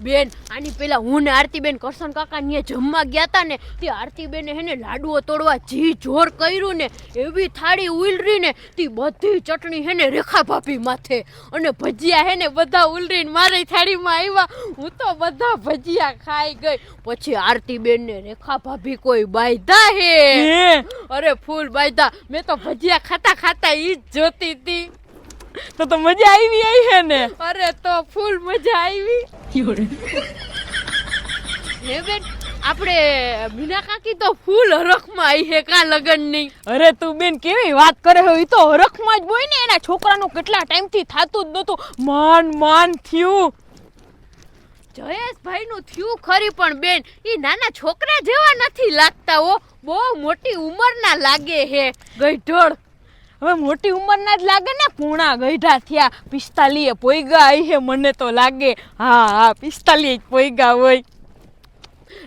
બેન આની પેલા હું ને આરતીબેન કરશન કાકા ને જમવા ગયા તા ને તે આરતીબેન હેને લાડુઓ તોડવા જી જોર કર્યું ને એવી થાળી ઉલરી ને તે બધી ચટણી હેને રેખા ભાભી માથે. અને ભજીયા હેને બધા ઉલરીને મારી થાળીમાં આવ્યા હું તો બધા ભજીયા ખાઈ ગઈ. પછી આરતીબેન ને રેખા ભાભી કોઈ બાયધા હે? હે? અરે ફૂલ બાયધા. મેં તો ભજીયા ખાતા ખાતા ઈ જ જોતી હતી તો તો મજા આવી આવી હે ને? અરે તો ફૂલ મજા આવી. હે બેન આપણે મીના કાકી તો ફૂલ હરખમાં આવી હે કા લગન નહીં. અરે તું બેન કેવી વાત કરે હો? ઈ તો હરખમાં જ બોય ને એના છોકરાનું કેટલા ટાઈમથી થાતું જ નતું માન માન થયું. જયેશભાઈ નું થયું ખરી પણ બેન ઈ નાના છોકરા જેવા નથી લાગતા હો. બહુ મોટી ઉંમરના લાગે હે. ગઈઢોળ. હવે મોટી ઉંમરના જ લાગે ને, પૂણા ગઈઢા થયા, પિસ્તાલીએ પોઈગા આવી હે મને તો લાગે. હા હા, પિસ્તાલીએ જ પોઈગા હોય.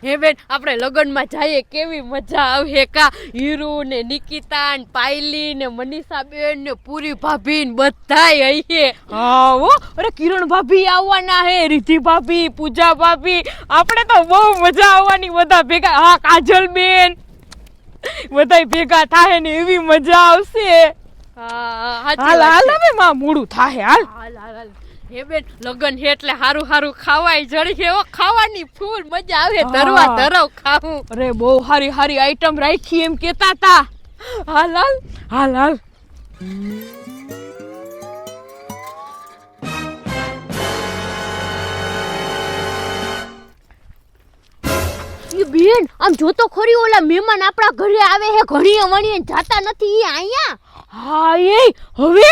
હે બેન, આપણે લગ્નમાં જઈએ, કેવી મજા આવે કા? હીરુ ને નિકિતા ને પાયલી ને મનીષા બેન ને પૂરી ભાભી ને બધાય અહીએ હા અરે, કિરણ ભાભી આવવાના હે, રિધિ ભાભી, પૂજા ભાભી. આપણે તો બહુ મજા આવવાની, બધા ભેગા. હા, કાજલ બેન. બધાય ભેગા થાય ને એવી મજા આવશે. હાલ હાલ હવે માં મોડું થાય હાલ. હાલ હાલ હે બેન લગન હે એટલે હારું હારું ખાવાય જડી હે ખાવાની ફૂલ મજા આવે ધરવા ધરવ ખાવું. અરે બહુ હારી હારી આઈટમ રાખી એમ કેતા તા. હાલ હાલ. હાલ હાલ. બેન આમ જોતો ખરી ઓલા મહેમાન આપણા ઘરે આવે હે ઘણીએ વણીએ જાતા નથી અહીંયા? હા એ હવે?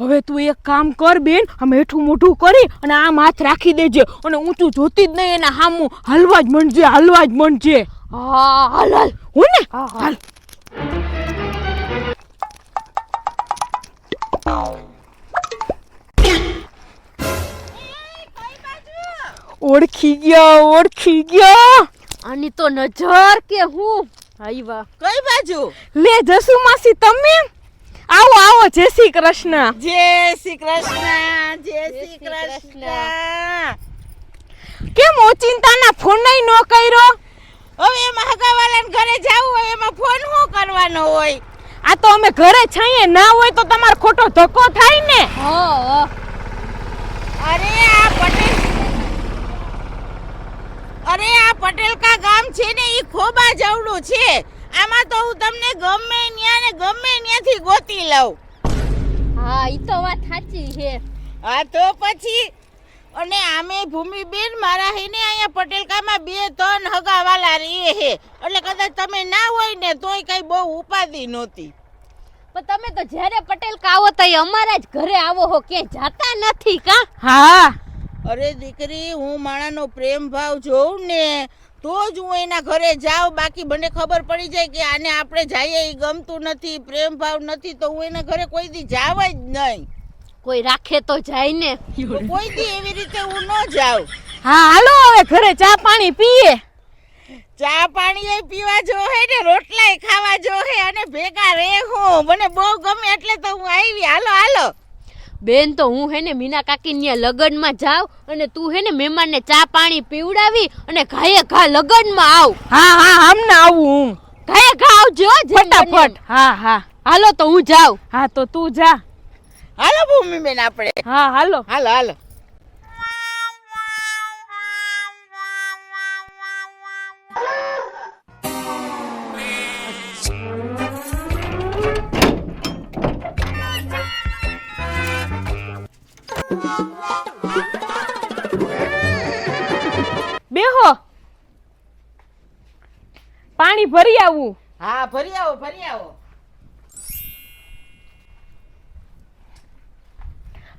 હવે તું એક કામ કર બેન આમ હેઠું મોઢું કરી અને આમ હાથ રાખી દેજે અને ઊંચું જોતી જ નહીં એના હામું હલવા જ મનજે હલવા જ મનજે હા હાલ હાલ. હું ને. હાલ. ઓળખી ગયા ઓળખી ગયા. આની તો નજર કે હું? આઈવા કઈ બાજુ? લે જસુ માસી તમે? આવો આવો જય શ્રી કૃષ્ણ. જય શ્રી કૃષ્ણ જય શ્રી કૃષ્ણ. કેમ ઓચિંતાના ફોન નહીં નો કર્યો? હવે એમાં હગાવાલાને ઘરે જાવું હોય એમાં ફોન હું કરવાનો હોય? આ તો અમે ઘરે છઈએ ના હોય તો તમારો ખોટો ધક્કો થાય ને. હો. અરે આ પટેલ અરે આ પટેલ કા ગામ છે ને એ ખોબા જવડું છે. આમાં તો હું તમને ગમે ન્યા ને ગમે ન્યાથી ગોતી લઉં. હા એ તો વાત સાચી છે. હા તો પછી? અને આમે ભૂમિબેન મારા હે ને અહીંયા પટેલકામાં બે ત્રણ હગાવાલા રહે હે. એટલે કદાચ તમે ના હોય ને તોય કઈ બહુ ઉપાધિ નહોતી. પણ તમે તો જ્યારે પટેલ કાવો તો અમારા જ ઘરે આવો હો કે જાતા નથી કા? હા. અરે દીકરી હું માણાનો પ્રેમ ભાવ જોઉં ને તો જ હું એના ઘરે જાઉં. બાકી મને ખબર પડી જાય કે આને આપણે જઈએ એ ગમતું નથી પ્રેમ ભાવ નથી તો હું એના ઘરે કોઈ દી જાવ જ નહીં. કોઈ રાખે તો જાય ને. કોઈ દી એવી રીતે હું ન જાઉં. હા હાલો હવે ઘરે ચા પાણી પીએ. ચા પાણી એ પીવા જો હે ને રોટલાય ખાવા જો હે અને ભેગા રહે હું મને બહુ ગમે એટલે તો હું આવી. હાલો હાલો. બેન તો હું હે ને મીના કાકી ને લગનમાં જાવ અને તું હે ને મહેમાનને ચા પાણી પીવડાવી અને ઘાયે ઘા લગનમાં આવ. હા હા હમને આવું હું. ઘાયે ઘા આવજો ફટાફટ. હા હા. હાલો તો હું જાઉં. હા તો તું જા. હાલો ભૂમિબેન આપણે. હા હાલો. હાલો હાલો. પાણી ભરી આવું. હા ભરી આવો ભરી આવો.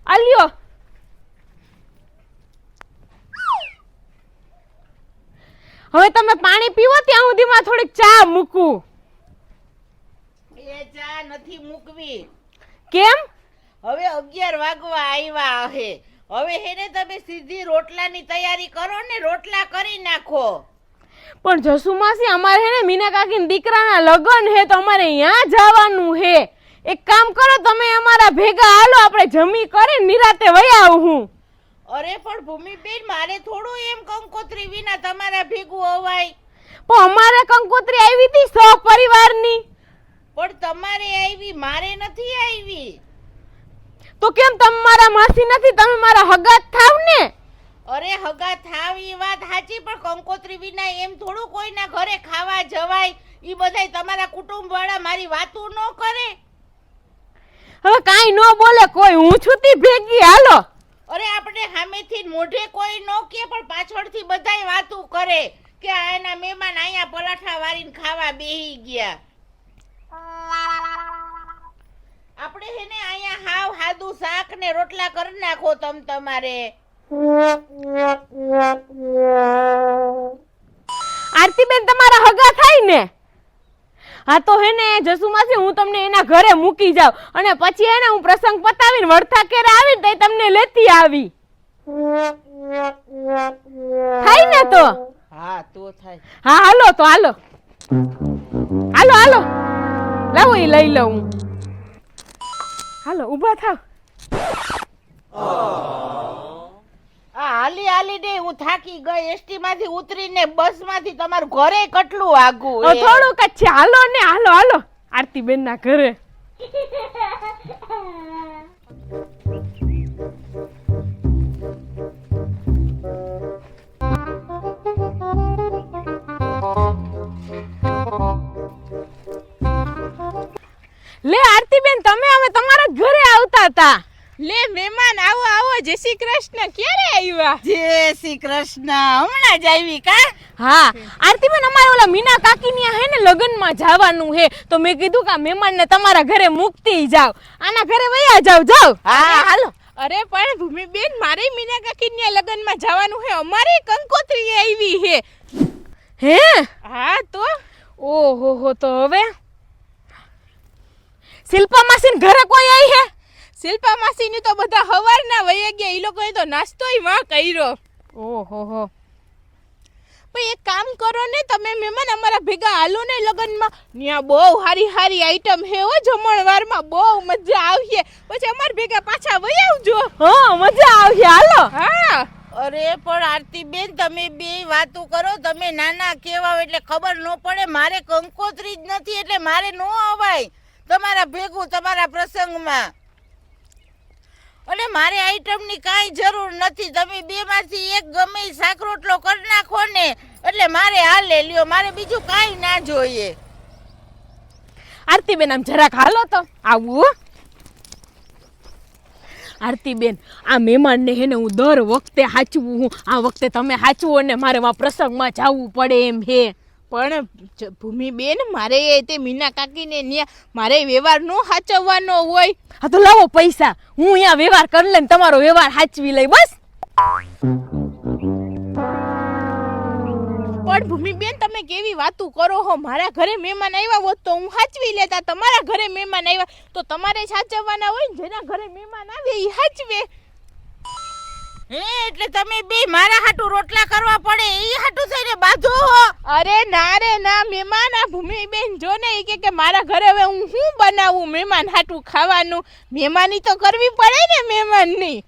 આલ્યો. હવે તમે પાણી પીવો ત્યાં સુધીમાં થોડીક ચા મૂકું. એ ચા નથી મૂકવી. કેમ? હવે અગિયાર વાગવા આવ્યા હે. હવે હેને તમે સીધી રોટલાની તૈયારી કરો ને રોટલા કરી નાખો. પણ જસુમાસી અમારે હે ને મીના કાકીના દીકરાના લગ્ન હે તો અમારે ત્યાં જવાનું હે. એક કામ કરો તમે અમારા ભેગા હાલો આપણે જમી કરી નિરાતે વહી આવું હું. અરે પણ ભૂમિબેન મારે થોડું એમ કંકોત્રી વિના તમારા ભેગું અવાય. પણ અમારે કંકોત્રી આવી હતી સહપરિવારની પણ તમારે આવી મારે નથી આવી. તો કેમ તમારા માસી નથી? તમે મારા હગાત થાવ ને અરે હગા થાવ ઈ વાત સાચી પણ કંકોત્રી વિના એમ થોડું કોઈના ઘરે ખાવા જવાય. ઈ બધાય તમારા કુટુંબ વાળા મારી વાતો ન કરે. હવે કાંઈ ન બોલે કોઈ હું છું તી ભેગી હાલો. અરે આપણે સામેથી મોઢે કોઈ ન કે પણ પાછળથી બધાય વાતો કરે કે આ એના મહેમાન અહીંયા પરાઠા વાળીને ખાવા બેહી ગયા. આપણે હેને અહીંયા હાવ હાદુ શાક ને રોટલા કરી નાખો તમ તમારે. આરતીબેન તમારા હગા થાય ને? હા તો હે ને જસુમાસી હું તમને એના ઘરે મૂકી જાઉં. અને પછી હે ને હું પ્રસંગ પતાવીને વડથા કેરે આવીને તઈ તમને લેતી આવી. થાય ને તો? હા તો થાય. હા હાલો તો હાલો. હાલો હાલો. લાવો એ લઈ લઉં હું. હાલો ઊભા થાવ. હાલી હાલી ને હું થાકી ગઈ. એસટી માંથી ઉતરીને બસમાંથી તમારું ઘરે કેટલું આગું ઓ, થોડુંક જ છે. હાલો ને હાલો હાલો. આરતીબેન ના ઘરે. લે આરતીબેન તમે હવે તમારા જ ઘરે આવતા હતા. લે મહેમાન આવો આવો જય શ્રી કૃષ્ણ. ક્યારે આવ્યા? જય શ્રી કૃષ્ણ. હમણાં જ આવી કા? હા આરતીબેન અમારે ઓલા મીના કાકીની હે ને લગ્નમાં જવાનું હે. તો મેં કીધું કે મહેમાન મહેમાનને તમારા ઘરે મૂકતી જાવ. આના ઘરે વયા જાવ જાવ. હા. હાલો. અરે પણ ભૂમિબેન મારે મીના કાકીના લગ્નમાં જવાનું હે. અમારે કંકોત્રી આવી હે. હે? હા તો? ઓહો હો તો હવે? શિલ્પા માસીન ઘરે કોઈ આવી હે? શિલ્પા માસીની તો બધા હવારના વહી ગયા. એ લોકોએ તો નાસ્તોયમાં કર્યો. ઓહો હો. પણ એક કામ કરો ને તમે મહેમાન અમારા ભેગા હાલો ને લગ્નમાં. ત્યાં બહુ હારી હારી આઈટમ હે હો જમણવારમાં બહુ મજા આવશે. પછી અમારા ભેગા પાછા વહી આવજો. હા મજા આવશે. હાલો. હા. અરે પણ આરતી બેન તમે બે વાતો કરો. તમે નાના કેવા એટલે ખબર ન પડે. મારે કંકોત્રી જ નથી એટલે મારે ન અવાય. તમારા ભેગું તમારા પ્રસંગમાં. અને મારે આઈટમની કાંઈ જરૂર નથી. તમે બેમાંથી એક ગમે શાક રોટલો કરી નાખો ને, એટલે મારે હાલે લ્યો. મારે બીજું કાંઈ ના જોઈએ. આરતીબેન, આમ જરાક હાલો તો. આવું. આરતીબેન, આ મહેમાનને હે ને હું દર વખતે હાચવું હું. આ વખતે તમે હાચવો ને મારે પ્રસંગમાં જવું પડે એમ હે. પણ ભૂમિબેન મારે તે મીના કાકીને ત્યાં મારે વ્યવહાર નો સાચવવાનો હોય. હા તો લાવો પૈસા. હું અહીંયા વ્યવહાર કરી લઈને તમારો વ્યવહાર સાચવી લઈ બસ. પણ ભૂમિબેન તમે કેવી વાતું કરો હો? મારા ઘરે મહેમાન આવ્યા હોત તો હું સાચવી લેતા. તમારા ઘરે મહેમાન આવ્યા તો તમારે સાચવવાના હોય ને? જેના ઘરે મહેમાન આવે એ સાચવે. હે એટલે તમે બે મારા હાટુ રોટલા કરવા પડે એ હાટુ થઈને બાંધો હો. અરે ના રે ના મહેમાન આ ભૂમિબેન જો ને કે કે મારા ઘરે હવે હું શું બનાવું મહેમાન હાટુ ખાવાનું? મહેમાની તો કરવી પડે ને મહેમાનની.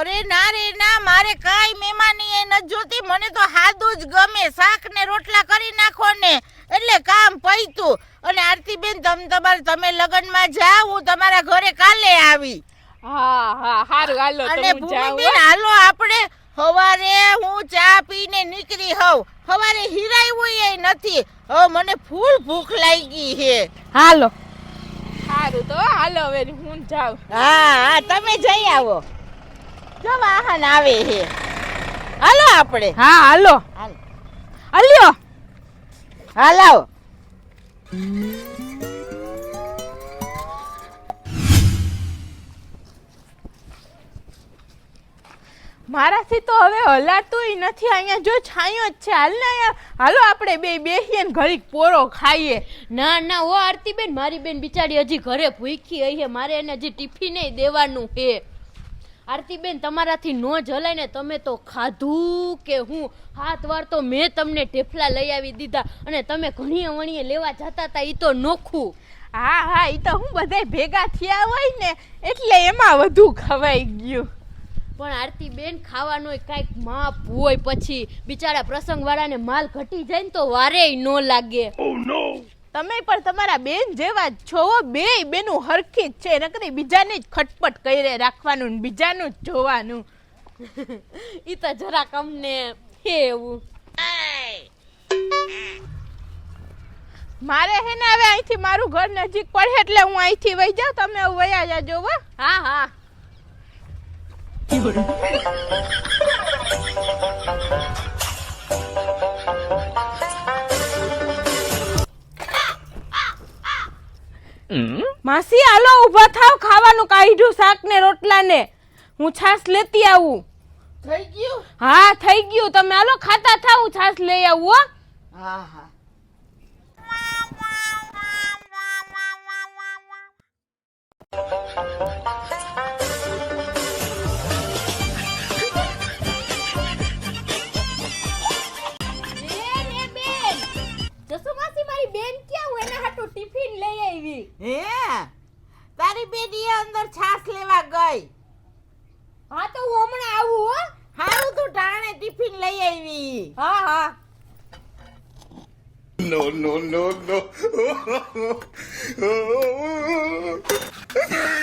અરે ના રે ના મારે કાંઈ મહેમાની એ નથી જોતી. મને તો હાદું જ ગમે શાક ને રોટલા કરી નાખો ને. એટલે કામ પૈતું. અને આરતીબેન તમે તમારે તમે લગ્નમાં જાઓ હું તમારા ઘરે કાલે આવી. હા હા હારું હાલો અને ભૂમિબેન હાલો આપણે હવારે હું ચા પીને નીકળી હોઉં. હવારે હિરાયું એ નથી. હવે મને ફૂલ ભૂખ લાગી છે. હાલો. સારું તો હાલો હવે હું જાઉં. હા હા તમે જઈ આવો. જો વાહન આવે છે. હાલો આપણે. હા હાલો. હાલ. હાલો હાલ મારાથી તો હવે હલાતુંય નથી. અહીંયા જો છાંયો જ છે. હાલ ને અહીંયા હાલો આપણે બે બેસીએ ને ઘડીક પોરો ખાઈએ. ના ના ઓ આરતીબેન મારી બેન બિચારી હજી ઘરે ભૂખી હઈ મારે એને હજી ટિફિને દેવાનું હે આરતીબેન તમારાથી નો જલાય ને તમે તો ખાધું કે હું? હાથ વાર તો મેં તમને ટેફલા લઈ આવી દીધા અને તમે ઘણીએ વણીએ લેવા જતા હતા એ તો નોખું. હા હા એ તો હું બધાય ભેગા થયા હોય ને એટલે એમાં વધુ ખવાઈ ગયું. પણ આરતી બેન ખાવાનું કાંઈક માપ હોય પછી બિચારા પ્રસંગ વાળાને માલ ઘટી જાય ને તો વારે ન લાગે. તમે પણ તમારા બેન જેવા જ છો બે બેનું હરખી જ છે. નકરી બીજાને જ ખટપટ કરી રાખવાનું ને બીજાનું જ જોવાનું. ઈ તો જરાક અમને એવું. મારે હે ને હવે અહીંથી મારું ઘર નજીક પડે એટલે હું અહીંથી વહી જાઉં. તમે વયા જાજો હો. હા હા. માસી હાલો ઊભા થાવ ખાવાનું કાઢ્યું શાક ને રોટલા ને હું છાશ લેતી આવું. થઈ ગયું? હા થઈ ગયું. તમે હાલો ખાતા થાવ હું છાશ લઈ આવું હો હા. No, no, no,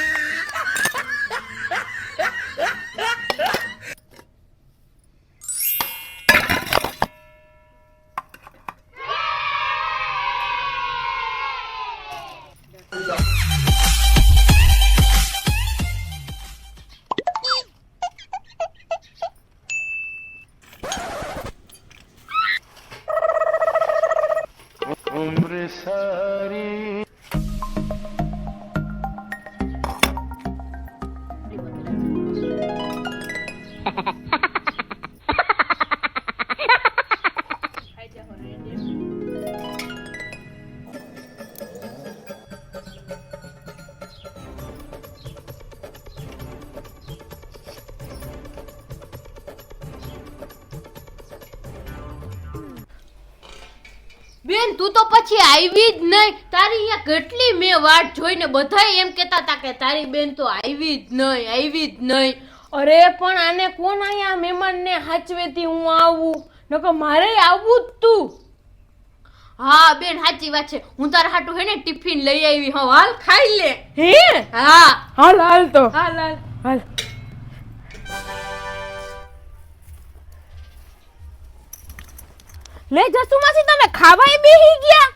বাড়ি બેન તું તો પછી આવી જ નહીં તારી અહીંયા કેટલી મેં વાટ જોઈને બધા એમ કહેતા હતા કે તારી બેન તો આવી જ નહીં આવી જ નહીં અરે પણ આને કોણ અહીંયા મહેમાનને હાચવેથી હું આવું? નકર મારે આવવું જ તું. હા બેન સાચી વાત છે. હું તારા હાટું હે ને ટિફિન લઈ આવી. હા હાલ ખાઈ લે. હે? હા. હાલ હાલ તો. હાલ હાલ. હાલ. લે જસુ માસી તમે ખાવાય બેહી ગયા?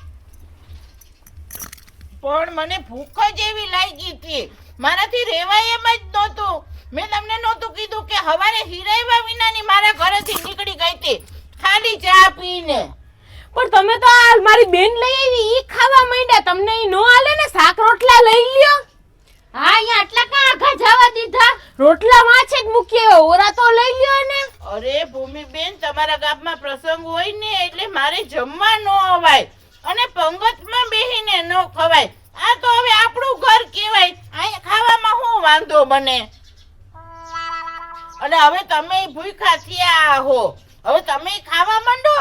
પણ મને ભૂખ જ એવી લાગી હતી. મારાથી રેવાય એમ જ નહોતું. મેં તમને નહોતું કીધું કે હવારે હિરાવ્યા વિનાની મારા ઘરેથી નીકળી ગઈ હતી. ખાલી ચા પીને. પણ તમે તો આ મારી બેન લઈ આવી ઈ ખાવા માંડ્યા. તમને ઈ નો આલે ને શાક રોટલા લઈ લ્યો. હા અહીંયા આટલા કાં આખા જવા દીધા? રોટલા વાંચે જ મૂકી ઓરા હવે તમે ભૂખ્યા થયા હો. હવે તમે ખાવા માંડો?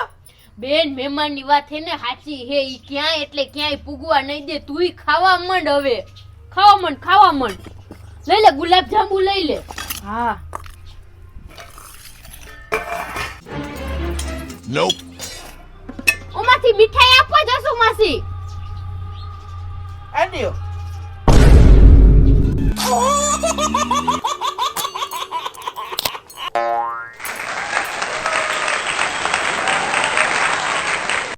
બેન મહેમાનની વાત છે ને સાચી હે. ઈ ક્યાં એટલે ક્યાંય પૂગવા નહીં દે. તુંય ખાવા માંડ હવે. ખાવા માંડ ખાવા માંડ. લઈ લે ગુલાબ જાંબુ લઈ લે. હા. નોપ ઓમાંથી મીઠાઈ આપવા જશું માસી? આડ્યો